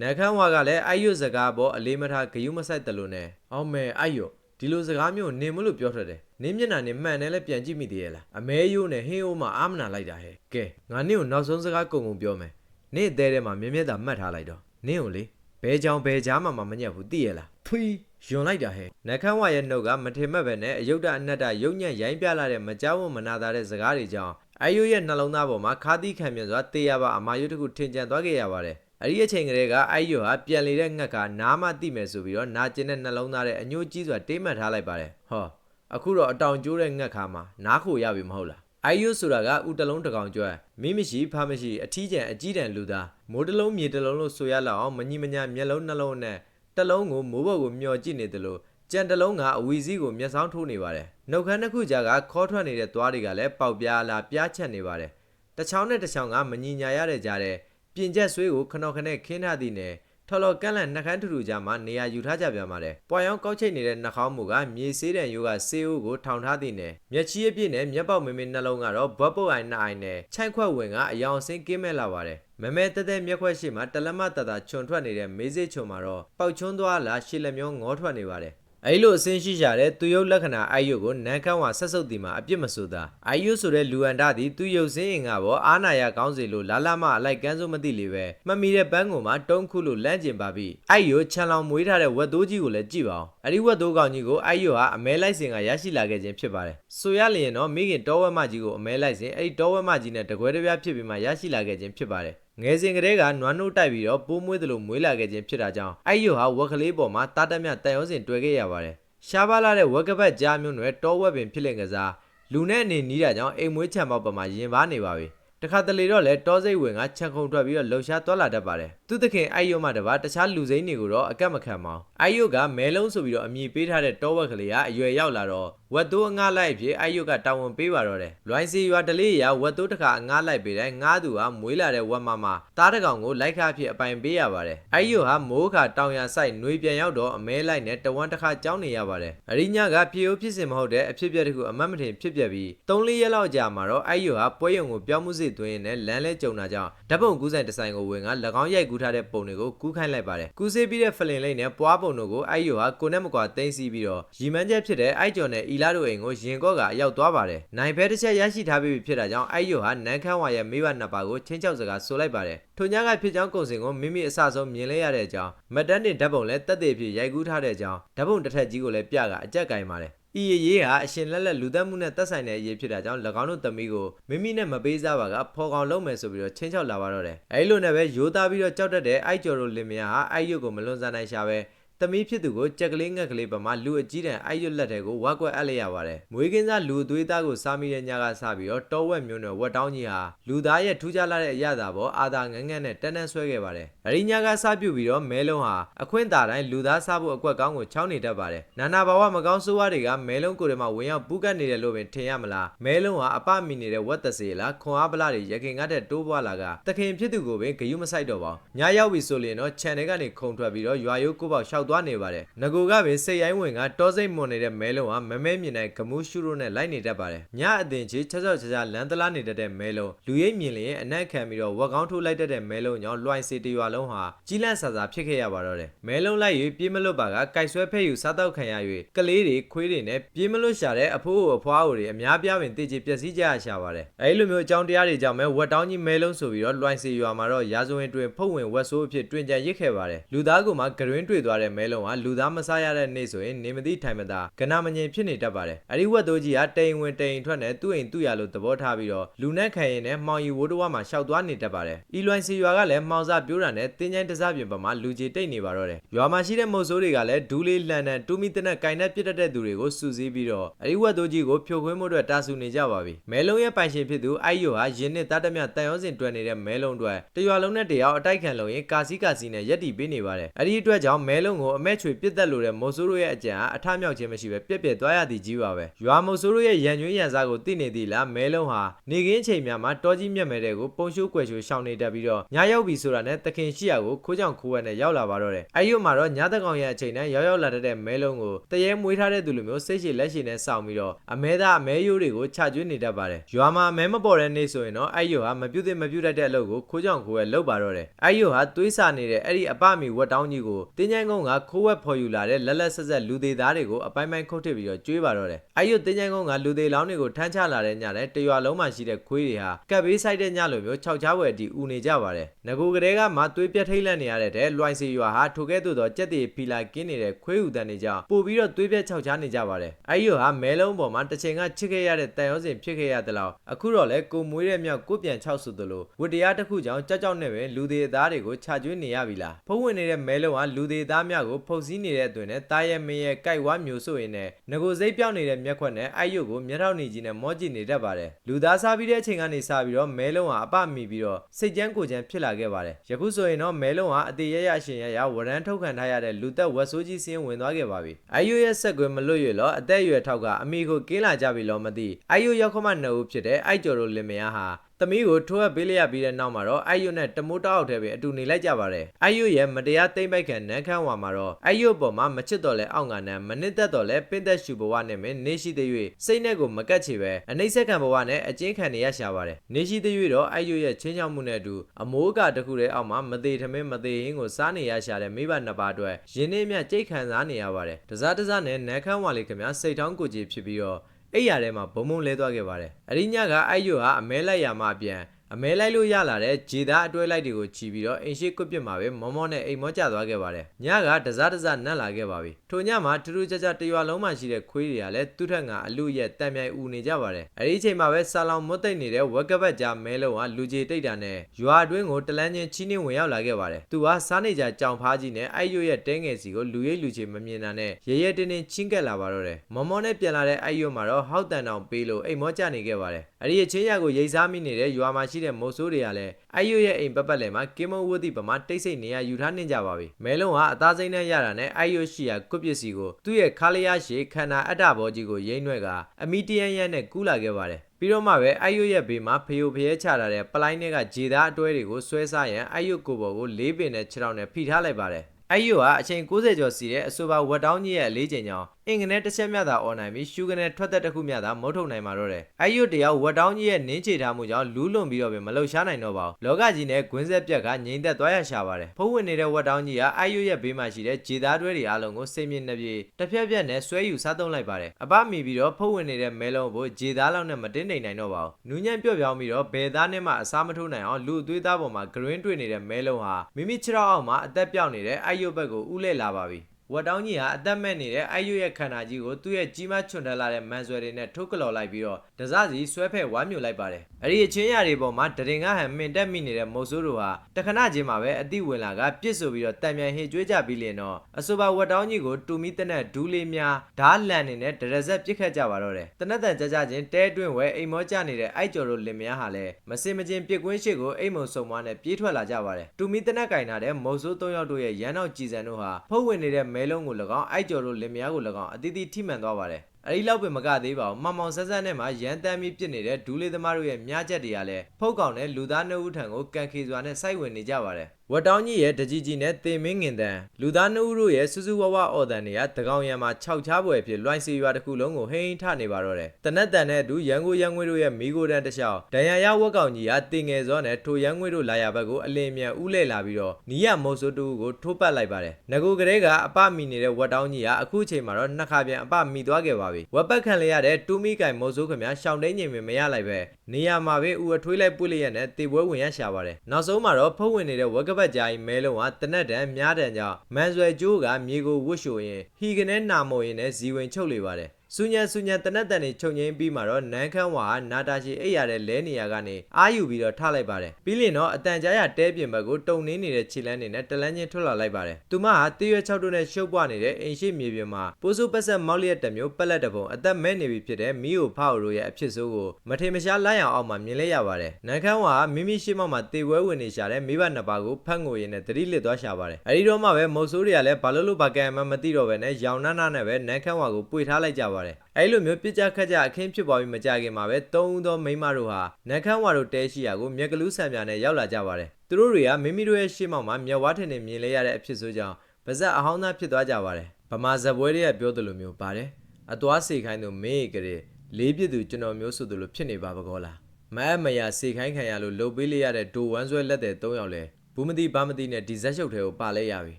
နန်းခမ်းဝါကလည်းအိုက်ရွတ်စကားပေါ်အလေးမထားဂယုမဆိုင်တယ်လို့နဲ့အော်မဲအိုက်ရွတ်ဒီလိုစကားမျိုးနင်မလို့ပြောထွက်တယ်နင်းမျက်နှာနဲ့မှန်တယ်လဲပြန်ကြည့်မိသေးရဲ့လားအမဲယိုးနဲ့ဟင်းအိုးမှအာမနာလိုက်တာဟဲ့ကဲငါနင့်ကိုနောက်ဆုံးစကားကုံကုံပြောမယ်နင့်အသေးထဲမှာမြင်းမြတ်တာမှတ်ထားလိုက်တော့နင့်ကိုလေ ဘဲကြောင်ဘဲကြားမှမမညက်ဘူးသိရဲ့လားဖွီယွန်လိုက်တာဟဲ့နှခမ်းဝါရဲ့နှုတ်ကမထင်မှတ်ပဲနဲ့အယုတ်တအနတ္တရုပ်ညံ့ရိုင်းပြလာတဲ့မကြောက်ဝမနာတာတဲ့စကားတွေကြောင့်အယုရဲ့နှလုံးသားပေါ်မှာခါတိခံပြန်စွာတေးရပါအမာယုတစ်ခုထင်ကျန်သွားခဲ့ရပါတယ်အဲ့ဒီအချိန်ကလေးကအယုဟာပြန်လေတဲ့ငှက်ကနားမတိမယ်ဆိုပြီးတော့နာကျင်တဲ့နှလုံးသားတဲ့အညို့ကြီးစွာတေးမှတ်ထားလိုက်ပါတယ်ဟောအခုတော့အတောင်ကျိုးတဲ့ငှက်ခါမှာနားခိုရပြီမဟုတ်လား အိုင်ယုဆိုတာကဥတလုံးတစ်ကောင်ကျွဲမိမရှိဖားမရှိအထီးကျန်အကြီးတန်လူသားမိုးတစ်လုံးမြေတစ်လုံးလို့ဆိုရလောက်အောင်မညီမညာမျက်လုံးနှလုံးနဲ့တစ်လုံးကိုမိုးဘုတ်ကိုမျောကြည့်နေတယ်လို့ကြံတစ်လုံးကအဝီစည်းကိုမျက်စောင်းထိုးနေပါတယ်နှုတ်ခမ်းတစ်ခုကြားကခေါ်ထွက်နေတဲ့သွားတွေကလည်းပေါက်ပြားလာပြားချက်နေပါတယ်တစ်ချောင်းနဲ့တစ်ချောင်းကမညီညာရတဲ့ကြားတဲ့ပြင်ကျက်ဆွေးကိုခနော်ခနဲ့ခင်းထားသည်နဲ့ ထော်လော်ကန့်လန့်နှခမ်းထူထူကြားမှာနေရာယူထားကြပြန်ပါတယ်။ပွာရောင်ကောက်ချိတ်နေတဲ့နှာခေါင်းမူကမြေဆေးတဲ့ရိုးကဆေးအိုးကိုထောင်ထားသည်နဲ့မျက်ချီးအပြည့်နဲ့မျက်ပေါက်မင်းမင်းနှလုံးကတော့ဘွက်ပုတ်အိုင်နှအိုင်နဲ့ခြိုက်ခွက်ဝင်ကအယောင်အစင်းကင်းမဲ့လာပါတယ်။မမဲတက်တဲ့မျက်ခွက်ရှိမှတလက်မတတာခြုံထွက်နေတဲ့မေးစေးခြုံမှာတော့ပေါက်ချွန်းသွားလာရှေလက်မျောငေါထွက်နေပါတယ်။ အဲ့လိုအစင်းရှိကြတဲ့သူရုပ်လက္ခဏာအိုက်ယုတ်ကိုနန်းခမ်းဝါဆက်စုပ်တီမှာအပြစ်မဆိုတာအိုက်ယုတ်ဆိုတဲ့လူအန်တာသည်သူရုပ်စင်းရင်ကပေါ်အာနာယာကောင်းစီလို့လာလာမအလိုက်ကန်းစုံမသိလေပဲမမီတဲ့ပန်းကိုမှတုံးခုလို့လန့်ကျင်ပါပြီအိုက်ယုတ်ချန်လောင်မွေးထားတဲ့ဝက်သိုးကြီးကိုလည်းကြည့်ပါအောင်အဲ့ဒီဝက်သိုးကောင်ကြီးကိုအိုက်ယုတ်ဟာအမဲလိုက်စင်ကရရှိလာခဲ့ခြင်းဖြစ်ပါတယ်ဆိုရလျင်တော့မိခင်တောဝက်မကြီးကိုအမဲလိုက်စင်အဲ့ဒီတောဝက်မကြီးနဲ့တကွဲတပြားဖြစ်ပြီးမှရရှိလာခဲ့ခြင်းဖြစ်ပါတယ် ငယ်စဉ်ကတည်းကနွားနှုတ်တိုက်ပြီးတော့ပိုးမွေးသလိုမွေးလာခဲ့ခြင်းဖြစ်တာကြောင့်အိုက်ယုတ်ဟာဝက်ကလေးပေါ်မှာတာတက်မြတန်ရုံးစင်တွေ့ခဲ့ရပါတယ်ရှားပါလာတဲ့ဝက်ကပတ်ကြားမျိုးနွယ်တောဝက်ပင်ဖြစ်လင်ကစားလူနဲ့အနေနီးတာကြောင့်အိမ်မွေးချံပေါက်ပမာရင်ပါနေပါပြီ တခါတလေတော့လဲတောစိတ်ဝင်ကခြံခုံထွက်ပြီးတော့လှုပ်ရှားသွားလာတတ်ပါတယ်သူသခင်အိုက်ယုတ်မှတပါတခြားလူစိမ်းတွေကိုတော့အကက်မခံပါဘူးအိုက်ယုတ်ကမဲလုံးဆိုပြီးတော့အမည်ပေးထားတဲ့တောဝက်ကလေးကအရွယ်ရောက်လာတော့ဝက်သိုးအငှားလိုက်ဖြစ်အိုက်ယုတ်ကတာဝန်ပေးပါတော့တယ်လွိုင်းစီရွာတလေးရဝက်သိုးတစ်ခါအငှားလိုက်ပေးတိုင်းငှားသူဟာမွေးလာတဲ့ဝက်မမတားတကောင်ကိုလိုက်ခါဖြစ်အပိုင်ပေးရပါတယ်အိုက်ယုတ်ဟာမိုးခါတောင်ရဆိုင်နှွေပြန်ရောက်တော့အမဲလိုက်နဲ့တဝမ်းတစ်ခါကြောင်းနေရပါတယ်အရိညာကပြေိုးဖြစ်စင်မဟုတ်တဲ့အဖြစ်အပျက်တစ်ခုအမတ်မထင်ဖြစ်ပျက်ပြီး၃-၄ရက်လောက်ကြာမှာတော့အိုက်ယုတ်ဟာပွဲရုံကိုပြောင်းမှုစေသွင်းရင်းနဲ့လမ်းလဲကြုံတာကြောင့်ဓာတ်ပုံကူးဆိုင်တစ်ဆိုင်ကိုဝင်က၎င်းရိုက်ကူးထားတဲ့ပုံတွေကိုကူးခိုင်းလိုက်ပါတယ်ကူးဆေးပြီးတဲ့ဖလင်လိမ့်နဲ့ပွားပုံတို့ကိုအိုက်ယိုဟာကိုနဲ့မကွာတင်းစီပြီးတော့ရီမန်းချက်ဖြစ်တဲ့အိုက်ကျော်နဲ့အီလာတို့အိမ်ကိုရင်ကော့ကအရောက်သွားပါတယ်နိုင်ဖဲတစ်ချက်ရရှိထားပြီးဖြစ်တာကြောင့်အိုက်ယိုဟာနန်းခမ်းဝါရဲ့မိဘနှစ်ပါးကိုချင်းချောက်စကားဆိုလိုက်ပါတယ်ထိုညကဖြစ်ကြောင်းကုံစင်ကိုမိမိအဆဆုံးမြင်လဲရတဲ့အကြောင်းမတ်တန်းတင်ဓာတ်ပုံလည်းတက်သေးဖြစ်ရိုက်ကူးထားတဲ့အကြောင်းဓာတ်ပုံတစ်ထက်ကြီးကိုလည်းပြကအကြက်ကင်ပါတယ် ဤရရေးဟာအရှင်လက်လက်လူသက်မှုနဲ့သက်ဆိုင်တဲ့အရေးဖြစ်တာကြောင့်၎င်းတို့သမီးကိုမိမိနဲ့မပေးစားပါကဖော်ကောင်လုံးမယ်ဆိုပြီးတော့ချင်းချောက်လာပါတော့တယ်အဲဒီလိုနဲ့ပဲရိုးသားပြီးတော့ကြောက်တတ်တဲ့အိုက်ကျော်တို့လင်မယားဟာအိုက်ရုပ်ကိုမလွန်ဆန်နိုင်ရှာပဲ သမီးဖြစ်သူကိုကြက်ကလေးငှက်ကလေးပမာလူအကြီးတန်းအိုက်ရွတ်လက်တဲ့ကိုဝက်ကွက်အပ်လိုက်ရပါတယ်။မွေးကင်းစားလူအသွေးသားကိုစားမိတဲ့ညကစပြီးတော့တောဝက်မျိုးနဲ့ဝက်တောင်းကြီးဟာလူသားရဲ့ထူးခြားလာတဲ့အရာသာပေါ်အာသာငန်းငန်းနဲ့တန်းတန်းဆွဲခဲ့ပါတယ်။အရိညာကစပြုတ်ပြီးတော့မဲလုံးဟာအခွင့်တာတိုင်းလူသားစားဖို့အကွက်ကောင်းကိုချောင်းနေတတ်ပါတယ်။နာနာဘာဝမကောင်းဆိုးဝါးတွေကမဲလုံးကိုယ်ထဲမှာဝင်ရောက်ပူးကတ်နေတယ်လို့ပင်ထင်ရမလား။မဲလုံးဟာအပမီနေတဲ့ဝက်သက်စေလားခွန်အားပလာတွေရခင်ကတဲ့တိုးပွားလာကတခင်ဖြစ်သူကိုပင်ဂယုမဆိုင်တော့ပါဘူး။ညရောက်ပြီဆိုရင်တော့ channel ကနေခုံထွက်ပြီးတော့ရွာရိုးကိုပေါက်ရှောက်သွားနေပါတယ်။ငကိုကပင်စိတ်ရိုင်းဝင်ကတောစိတ်မွန်နေတဲ့မဲလုံးဟာမမဲမြင်တဲ့ဂမူးရှုရိုနဲ့လိုက်နေတတ်ပါတယ်။ညအတင်ချီချက်ချက်ချာချာလမ်းတလားနေတတ်တဲ့မဲလုံးလူရိပ်မြင်လျင်အနက်ခံပြီးတော့ဝက်ကောင်းထိုးလိုက်တတ်တဲ့မဲလုံးကြောင့်လွှိုင်းစီတရွာလုံးဟာကြီးလန့်ဆာဆာဖြစ်ခဲ့ရပါတော့တယ်။မဲလုံးလိုက်၍ပြေးမလွတ်ပါကကြိုက်ဆွဲဖဲ့ယူစားတော့ခံရ၍ကလေးတွေခွေးတွေနဲ့ပြေးမလွတ်ရှာတဲ့အဖိုးအဖွားတွေအများပြားပင်တည်ကြည်ပျက်စီးကြရရှာပါတယ်။အဲဒီလိုမျိုးအကြောင်းတရားတွေကြောင့်မဲဝက်တောင်းကြီးမဲလုံးဆိုပြီးတော့လွှိုင်းစီရွာမှာတော့ရာဇဝင်တွင်ဖုတ်ဝင်ဝက်ဆိုးအဖြစ်တွင်ကြံရစ်ခဲ့ပါတယ်။လူသားကမှဂရင်းတွေ့သွားတဲ့မဲလုံးဟာလူသားမစားရတဲ့နေ့ဆိုရင်နေမသိထိုင်မသာကနာမငြိမ်ဖြစ်နေတတ်ပါတယ်။အဲဒီဝက်သိုးကြီးကတိမ်ဝင်တိမ်ထွက်နဲ့သူ့အိမ်သူ့ရလို့သဘောထားပြီးတော့လူနဲ့ခံရင်နဲ့မှောင်ရီဝိုးတဝါမှာရှောက်သွားနေတတ်ပါတယ်။ဤလွိုင်းစီရွာကလည်းမှောင်စားပြိုးတာနဲ့တင်းချိုင်းတစားပြင်ပမှာလူကြီးတိတ်နေပါတော့တယ်။ရွာမှာရှိတဲ့မုတ်ဆိုးတွေကလည်းဒူးလေးလှန်တဲ့တူမီတနက်ကင်နဲ့ပြစ်တတ်တဲ့သူတွေကိုစူးစီးပြီးတော့အဲဒီဝက်သိုးကြီးကိုဖြိုခွင်းမှုအတွက်တာဆူနေကြပါပြီ။မဲလုံးရဲ့ပိုင်ရှင်ဖြစ်သူအိုက်ယိုဟာယင်းနှစ်သားတမျှတန်ရောစင်တွယ်နေတဲ့မဲလုံးတွေတရွာလုံးနဲ့တယောက်အတိုက်ခံလုံရင်ကာစီကာစီနဲ့ရက်တီပေးနေပါတယ်။အဲဒီအတွက်ကြောင့်မဲလုံးကိုအမဲချွေပြစ်သက်လို့တဲ့မုတ်ဆိုးတို့ရဲ့အကြံဟာအထမြောက်ခြင်းမရှိပဲပြက်ပြက်သွားရသည်ကြီးပါပဲ။ရွာမုတ်ဆိုးတို့ရဲ့ရန်ကျွင်းရန်စားကိုသိနေသည်လားမဲလုံးဟာနေကင်းချိန်များမှာတောကြီးမြက်မဲတဲ့ကိုပုံရှိုးကွယ်ရှိုးရှောင်နေတတ်ပြီးတော့ညရောက်ပြီဆိုတာနဲ့တခင်ရှိရကိုခိုးကြောင်ခိုးဝဲနဲ့ရောက်လာပါတော့တယ်။အဲဒီမှာတော့ညတကောင်ရဲ့အချိန်နဲ့ရောက်ရောက်လာတတ်တဲ့မဲလုံးကိုတရေမွေးထားတဲ့သူလိုမျိုးစိတ်ရှည်လက်ရှည်နဲ့စောင့်ပြီးတော့အမဲသားအမဲရိုးတွေကိုခြကျွေးနေတတ်ပါတယ်။ရွာမှာအမဲမပေါ်တဲ့နေ့ဆိုရင်တော့အဲ့ယိုဟာမပြုတ်သင့်မပြုတ်တတ်တဲ့အလုပ်ကိုခိုးကြောင်ခိုးဝဲလုပ်ပါတော့တယ်။အဲ့ယိုဟာသွေးစာနေတဲ့အဲ့ဒီအပမီဝက်တောင်းကြီးကိုတင်းချိုင်းကုန်းကခိုးဝက်ဖော်ယူလာတဲ့လက်လက်ဆက်ဆက်လူသေးသားတွေကိုအပိုင်းပိုင်းခုတ်ထစ်ပြီးတော့ကျွေးပါတော့တယ်။အဲ့ယိုတင်းချိုင်းကုန်းကလူသေးလောင်းတွေကိုထမ်းချလာတဲ့ညတဲ့တရွာလုံးမှာရှိတဲ့ခွေးတွေဟာကပ်ဘေးဆိုင်တဲ့ညလိုမျိုးခြောက်ချားဝယ်တီဦးနေကြပါတယ်။ငကိုကလေးကမှသွေးပြတ်ထိတ်လန့်နေရတဲ့လွိုင်းစီရွာဟာထိုကဲ့သို့သောကြက်တီဖီလာကင်းနေတဲ့ခွေးဟူတန်တွေကြောင့်ပို့ပြီးတော့သွေးပြတ်ခြောက်ချားနေကြပါတယ်။အဲ့ယိုဟာမဲလုံးပေါ်မှာတစ်ချိန်ကချစ်ခဲ့ရတဲ့တန်ရောစင်ဖြစ်ခဲ့ရတဲ့လောက်အခုတော့လဲကိုမွေးတဲ့မြောက်ကိုပြန်ချောက်ဆိုသလိုဝတ္တရားတစ်ခုကြောင့်ကြောက်ကြောက်နဲ့ပဲလူသေးသားတွေကိုခြာကျွေးနေရပြီလားဖုံးဝင်နေတဲ့မဲလုံးဟာလူသေးသားများကိုဖုတ်စည်းနေတဲ့အတွင်နဲ့တားရဲမင်းရဲ့ကြိုက်ဝါမျိုးဆိုရင်နဲ့ငကိုစိတ်ပြောင်းနေတဲ့မျက်ခွက်နဲ့အိုက်ရုပ်ကိုမျက်ထောက်နေကြီးနဲ့မောကြည့်နေတတ်ပါတယ်လူသားစားပြီးတဲ့အချိန်ကနေစပြီးတော့မဲလုံးဟာအပမိပြီးတော့စိတ်ကြမ်းကိုကြမ်းဖြစ်လာခဲ့ပါတယ်ယခုဆိုရင်တော့မဲလုံးဟာအသေးရရရှင်ရရဝရန်ထုတ်ခံထားရတဲ့လူသက်ဝက်ဆိုးကြီးစင်းဝင်သွားခဲ့ပါပြီအိုက်ရုပ်ရဲ့ဆက်ကွယ်မလွတ်ရွလောအသက်အရွယ်ထောက်ကအမိကိုကင်းလာကြပြီလို့မသိအိုက်ရုပ်ရောက်ခမနှစ်ဦးဖြစ်တဲ့အိုက်ကျော်တို့လင်မယားဟာသမီးကိုထိုးအပ်ပေးလိုက်ရပြီးတဲ့နောက်မှာတော့အိုက်ယွနဲ့တမိုးတောက်ထဲပဲအတူနေလိုက်ကြပါတယ်။အိုက်ယွရဲ့မတရားသိမ့်ပိုက်ခံနန်းခမ်းဝါမှာတော့အိုက်ယွပေါ်မှာမချစ်တော်လဲအောင့်ကနန်းမနစ်သက်တော်လဲပင့်သက်ရှူဘဝနဲ့မင်းနေရှိသေး၍စိတ်နဲ့ကိုမကတ်ချေပဲအနှိမ့်ဆက်ခံဘဝနဲ့အကျဉ်းခံနေရရှာပါတယ်။နေရှိသေး၍တော့အိုက်ယွရဲ့ချင်းချောက်မှုနဲ့အတူအမိုးကတခုတည်းအောက်မှာမသေးထမင်းမသေးဟင်းကိုစားနေရရှာတဲ့မိဘနှစ်ပါးအတွက်ရင်းနှီးမြကြိတ်ခံစားနေရပါတယ်။တစားတစားနဲ့နန်းခမ်းဝါလေးခင်ဗျာစိတ်ထောင်းကိုကြည်ဖြစ်ပြီးတော့ အဲ့ရထဲမှာဘုံဘုံလဲသွားခဲ့ပါတယ်။အရိညကအိုက်ယွဟာအမဲလိုက်ရမှပြန် အမဲလိုက်လို့ရလာတဲ့ဂျေသားအတွဲလိုက်တွေကိုချီပြီးတော့အိမ်ရှိကွပစ်မှာပဲမောမောနဲ့အိမ်မောကျသွားခဲ့ပါတယ်။ညကတစားတစားနတ်လာခဲ့ပါပြီ။ထိုညမှာထူးထူးခြားခြားတရွာလုံးမှာရှိတဲ့ခွေးတွေကလည်းသူ့ထက်ကအလူရဲ့တံမြိုင်ဦးနေကြပါတယ်။အဲဒီအချိန်မှာပဲဆာလောင်မွတ်သိမ့်နေတဲ့ဝက်ကပတ်ကြားမဲလုံးကလူကြီးတိတ်တာနဲ့ရွာအတွင်းကိုတလန်းချင်းချီးနှင်းဝင်ရောက်လာခဲ့ပါတယ်။သူကစားနေကြကြောင်ဖားကြီးနဲ့အိုက်ရွရဲ့တဲငယ်စီကိုလူရိပ်လူချေမမြင်တာနဲ့ရဲရဲတင်းတင်းချင်းကက်လာပါတော့တယ်။မောမောနဲ့ပြန်လာတဲ့အိုက်ရွမှာတော့ဟောက်တန်တောင်ပေးလို့အိမ်မောကျနေခဲ့ပါတယ်။ အဲဒီအချင်းရကိုရိတ်စားမိနေတဲ့ရွာမှာရှိတဲ့မိုးဆိုးတွေကလည်းအိုက်ရွရဲ့အိမ်ပတ်ပတ်လည်မှာကင်းမဝတ်သည့်ပမာတိတ်ဆိတ်နေရယူထားနေကြပါပြီ။မဲလုံးဟာအသားစိမ့်နဲ့ရတာနဲ့အိုက်ရွရှိရာကွပစ္စည်းကိုသူ့ရဲ့ခါလျားရှည်ခန္ဓာအတ္တဘောကြီးကိုရိမ့်နှွဲ့ကအမီတရန်ရန်နဲ့ကူးလာခဲ့ပါတယ်။ပြီးတော့မှပဲအိုက်ရွရဲ့ဘေးမှာဖယိုဖယဲချလာတဲ့ပလိုင်းတွေကဂျေသားအတွဲတွေကိုဆွဲစားရန်အိုက်ရွကိုဘော်ကိုလေးပင်နဲ့ခြေထောက်နဲ့ဖိထားလိုက်ပါတယ် အဲ့ယိုကအချိန်60ကျော်စီတဲ့အဆိုပါဝက်တောင်းကြီးရဲ့အလေးချိန်ကြောင့်အင်္ဂနဲတစ်ချက်မြတ်သာអော်နိုင်ပြီးရှူကနေထွက်သက်တစ်ခုမြတ်သာမုတ်ထုတ်နိုင်မှာတော့တယ်အဲ့ယိုတယောက်ဝက်တောင်းကြီးရဲ့နင်းချေထားမှုကြောင့်လူးလွန်ပြီးတော့ပဲမလှုပ်ရှားနိုင်တော့ပါဘူးလောကကြီးနဲ့ဂွင်းဆက်ပြက်ကငြိမ်သက်သွားရရှာပါတယ်ဖုံးဝင်နေတဲ့ဝက်တောင်းကြီးကအဲ့ယိုရဲ့ဘေးမှာရှိတဲ့ခြေသားတွဲတွေအားလုံးကိုစိတ်မြင့်နှပြေတစ်ဖြက်ဖြက်နဲ့ဆွဲယူစားသုံးလိုက်ပါတယ်အပမီပြီးတော့ဖုံးဝင်နေတဲ့မဲလုံးကိုခြေသားလောက်နဲ့မတင်းနိုင်နိုင်တော့ပါဘူးနူးညံ့ပြော့ပြောင်းပြီးတော့ဘယ်သားနဲ့မှအစားမထိုးနိုင်အောင်လူအသွေးသားပေါ်မှာဂရင်းတွေ့နေတဲ့မဲလုံးဟာမိမိခြေထောက်အောက်မှာအသက်ပြောက်နေတဲ့အဲ့ယိုဘက်ကိုဥလဲလာပါပြီ ဝက်တောင်းကြီးဟာအသက်မဲ့နေတဲ့အိုက်ရွရဲ့ခန္ဓာကြီးကိုသူ့ရဲ့ကြီးမားချွန်တက်လာတဲ့မန်ဆွဲတွေနဲ့ထုတ်ကလော်လိုက်ပြီးတော့ဒဇစီဆွဲဖက်ဝါမြူလိုက်ပါတယ်။အဲ့ဒီအချင်းရတွေပေါ်မှာဒရင်ကဟန်မင်တက်မိနေတဲ့မုတ်ဆိုးတို့ဟာတခဏချင်းမှာပဲအတိဝင်လာကပြစ်ဆိုပြီးတော့တံမြန်ဟေကျွေးကြပြီးလင်တော့အဆိုပါဝက်တောင်းကြီးကိုတူမီတနက်ဒူးလေးများဓားလန်နေနဲ့ဒရဇက်ပြစ်ခတ်ကြပါတော့တယ်။တနက်တန်ကြကြချင်းတဲတွင်းဝဲအိမ်မောကြနေတဲ့အိုက်ကျော်တို့လင်မယားဟာလည်းမစင်မချင်းပြစ်ကွင်းရှိကိုအိမ်မုံဆုံမွားနဲ့ပြေးထွက်လာကြပါတယ်။တူမီတနက်ကင်ထားတဲ့မုတ်ဆိုး၃ယောက်တို့ရဲ့ရန်နောက်ကြည်စံတို့ဟာဖုတ်ဝင်နေတဲ့မဲလုံးကို၎င်းအိုက်ကျော်တို့လင်မယားကို၎င်းအတီးတီးထိမှန်သွားပါတယ်။အဲဒီလောက်ပဲမကသေးပါဘူး။မမောင်ဆက်ဆက်နဲ့မှရန်တမ်းပြီးပြစ်နေတဲ့ဒူးလေးသမားတို့ရဲ့မြားချက်တွေကလည်းဖုတ်ကောင်နဲ့လူသားနှုတ်ဦးထံကိုကန်ခေစွာနဲ့စိုက်ဝင်နေကြပါတယ်။ ဝတ်တောင်းကြီးရဲ့တကြီးကြီးနဲ့တင်မင်းငင်တန်လူသားနှုတ်ဦးတို့ရဲ့စူးစူးဝဝအော်တန်တွေကတကောင်ရံမှာခြောက်ချားပွဲဖြစ်လွိုင်းစီရွာတစ်ခုလုံးကိုဟိန်းထနေပါတော့တယ်။တနက်တန်နဲ့အတူရန်ကိုရန်ငွေတို့ရဲ့မိโกတန်တစ်လျှောက်ဒဏ်ရာရဝက်ကောင်ကြီးကတင်ငယ်စောနဲ့ထိုရန်ငွေတို့လာရဘက်ကိုအလင်းမြန်ဥလဲလာပြီးတော့နီးရမုံဆိုးတူကိုထိုးပတ်လိုက်ပါတယ်။ငကိုကလေးကအပမီနေတဲ့ဝတ်တောင်းကြီးကအခုချိန်မှာတော့နှစ်ခါပြန်အပမီသွားခဲ့ပါပြီ။ဝက်ပတ်ခံလေးရတဲ့တူမီကင်မုံဆိုးခမရှောင်းတိန်ငိမ်မရလိုက်ပဲနေရာမှာပဲဥအထွေးလိုက်ပွေ့လျက်နဲ့တေပွဲဝင်ရရှာပါတယ်။နောက်ဆုံးမှာတော့ဖုံးဝင်နေတဲ့ဝက်ကပတ်ကြားကြီးမဲလုံးကတနက်တန်မြားတန်ကြောင့်မန်ဆွဲကျိုးကမြေကိုဝှတ်ရှိုရင်ဟီကနေနာမိုရင်နဲ့ဇီဝင်ချုပ်လေပါတယ်။ စူညံစူညံတနက်တန်နေချုပ်ငင်းပြီးမှတော့နန်းခမ်းဝါကနာတာရှိအိပ်ရတဲ့လဲနေရာကနေအာယူပြီးတော့ထလိုက်ပါတယ်ပြီးလင်တော့အတန်ကြားရတဲပြင်ဘက်ကိုတုံနေနေတဲ့ခြေလန်းနေနဲ့တလန်းချင်းထွက်လာလိုက်ပါတယ်သူမဟာတေးရွက်6တို့နဲ့ရှုပ်ပွားနေတဲ့အိမ်ရှိမြေပြင်မှာပိုးစိုးပတ်ဆက်မောက်လျက်တစ်မျိုးပက်လက်တစ်ပုံအသက်မဲ့နေပြီဖြစ်တဲ့မီယိုဖောက်တို့ရဲ့အဖြစ်ဆိုးကိုမထေမရှားလိုက်အောင်အောက်မှာမြင်လဲရပါတယ်နန်းခမ်းဝါကမိမိရှိမောက်မှာတေပွဲဝင်နေရှာတဲ့မိဘနှစ်ပါးကိုဖတ်ငိုရင်းနဲ့တတိလစ်သွားရှာပါတယ်အဲဒီတော့မှပဲမုတ်ဆိုးတွေကလည်းဘာလို့လို့ဘာကံမှမသိတော့ပဲနဲ့ရောင်နာနာနဲ့ပဲနန်းခမ်းဝါကိုပွေထားလိုက်ကြပါတယ်အဲလိုမျိုးပြစ်ကြခတ်ကြအခင်းဖြစ်ပေါ်ပြီးမကြခင်မှာပဲသုံးဦးသောမိန်းမတို့ဟာနန်းခမ်းဝါတို့တဲရှိရာကိုမြက်ကလူးဆံပြာနဲ့ရောက်လာကြပါတယ်သူတို့တွေကမိမိတို့ရဲ့ရှေ့မောက်မှာမျက်ဝါးထင်ထင်မြင်လဲရတဲ့အဖြစ်ဆိုကြောင့်ပါဇက်အဟောင်းသားဖြစ်သွားကြပါတယ်ဗမာဇက်ပွဲတွေကပြောသလိုမျိုးပါတယ်အသွားစေခိုင်းသူမင်းကလေးလေးပြစ်သူကျွန်တော်မျိုးဆိုသလိုဖြစ်နေပါဘကောလားမအပ်မရစေခိုင်းခံရလို့လှုပ်ပေးလိုက်ရတဲ့ဒိုဝမ်းဆွဲလက်တဲ့၃ယောက်လဲဘူးမတိဘာမတိနဲ့ဒီဇက်ရှုပ်ထဲကိုပါလဲရပြီ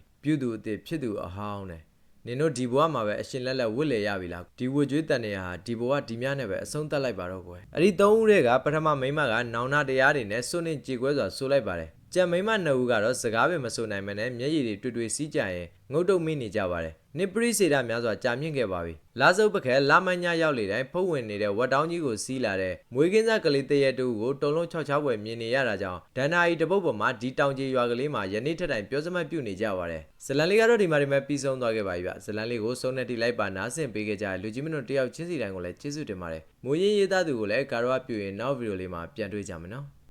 ပြုသူအစ်စ်ဖြစ်သူအဟောင်းနဲ့ နင်တို့ဒီဘဝမှာပဲအရှင်လက်လက်ဝစ်လေရပြီလားဒီဝွကြွေးတန်နေရဟာဒီဘဝဒီများနဲ့ပဲအဆုံးသတ်လိုက်ပါတော့ကွယ်အဲ့ဒီသုံးဦးတွေကပထမမိန်းမကနောင်နာတရားတွေနဲ့စွန့်နှင့်ကြေကွဲစွာဆိုလိုက်ပါတယ် ကြံမိန်းမနှစ်ဦးကတော့စကားပဲမဆိုနိုင်မနဲ့မျက်ရည်တွေတွေ့တွေ့စီးကြရင်ငုတ်တုတ်မိနေကြပါတယ်နိပရိစေတာများစွာကြာမြင့်ခဲ့ပါပြီလာစုပ်ပခဲလာမညာရောက်လေတိုင်းဖုတ်ဝင်နေတဲ့ဝက်တောင်းကြီးကိုစီးလာတဲ့မွေးကင်းစားကလေးတရက်တူကိုတုံလုံး6 6ပွဲမြင်နေရတာကြောင့်ဒန္နာဤတပုတ်ပေါ်မှာဒီတောင်ကြီးရွာကလေးမှာယနေ့ထက်တိုင်ပြောစမတ်ပြုနေကြပါတယ်ဇလန်လေးကတော့ဒီမှာဒီမှာပြီးဆုံးသွားခဲ့ပါပြီဗျဇလန်လေးကိုစုံနဲ့တိလိုက်ပါနားဆင်ပေးခဲ့ကြတဲ့လူကြီးမတို့တယောက်ချင်းစီတိုင်းကိုလည်းကျေးဇူးတင်ပါတယ်မွေးရင်းရေးသားသူကိုလည်းကာရောပြုရင်နောက်ဗီဒီယိုလေးမှာပြန်တွေ့ကြမယ်နော်